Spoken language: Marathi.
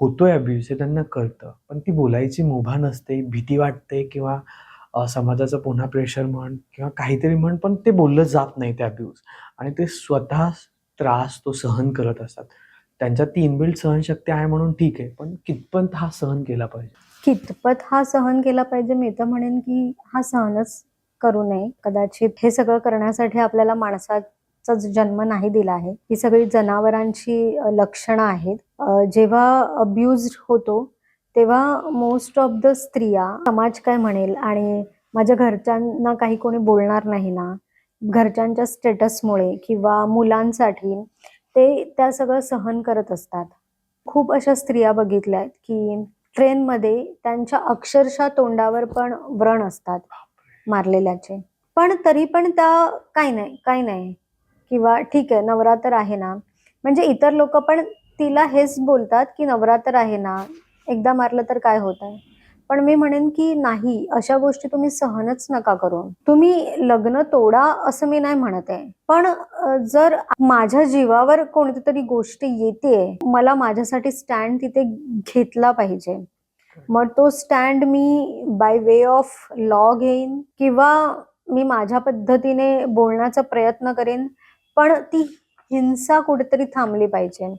होतोय अब्यूज हे त्यांना कळतं. पण ती बोलायची मुभा नसते भीती वाटते किंवा समाजाचं पुन्हा प्रेशर म्हण किंवा काहीतरी म्हण पण ते बोललं जात नाही ते अब्यूज आणि ते स्वतः त्रास तो सहन करत असतात. त्यांच्यात ती बिल्ड सहनशक्ती आहे म्हणून ठीक आहे पण कितपत हा सहन केला पाहिजे? कितपत हा सहन केला पाहिजे मी तर म्हणेन की हा सहनच करू नये. कदाचित हे सगळं करण्यासाठी आपल्याला माणसात माणसाचाच जन्म नाही दिला आहे ही सगळी जनावरांची लक्षणं आहेत. जेव्हा अब्यूज होतो तेव्हा मोस्ट ऑफ द स्त्रिया समाज काय म्हणेल आणि माझ्या घरच्यांना काही कोणी बोलणार नाही ना घरच्यांच्या स्टेटसमुळे किंवा मुलांसाठी ते त्या सगळं सहन करत असतात. खूप अशा स्त्रिया बघितल्या आहेत की ट्रेनमध्ये त्यांच्या अक्षरशः तोंडावर पण व्रण असतात मारलेल्याचे. पण तरी पण त्या काही नाही काही नाही. किंवा ठीक आहे नवरात्र आहे ना. म्हणजे इतर लोक पण तिला हेच बोलतात की नवरात्र आहे ना. एकदा मारलं तर काय होत आहे? पण मी म्हणेन की नाही अशा गोष्टी तुम्ही सहनच नका करू. तुम्ही लग्न तोडा असं मी नाही म्हणत आहे. पण जर माझ्या जीवावर कोणती तरी गोष्ट येते मला माझ्यासाठी स्टँड तिथे घेतला पाहिजे. मग तो स्टँड मी बाय वे ऑफ लॉ घेईन किंवा मी माझ्या पद्धतीने बोलण्याचा प्रयत्न करेन. पण ती हिंसा कुठेतरी थांबली पाहिजे.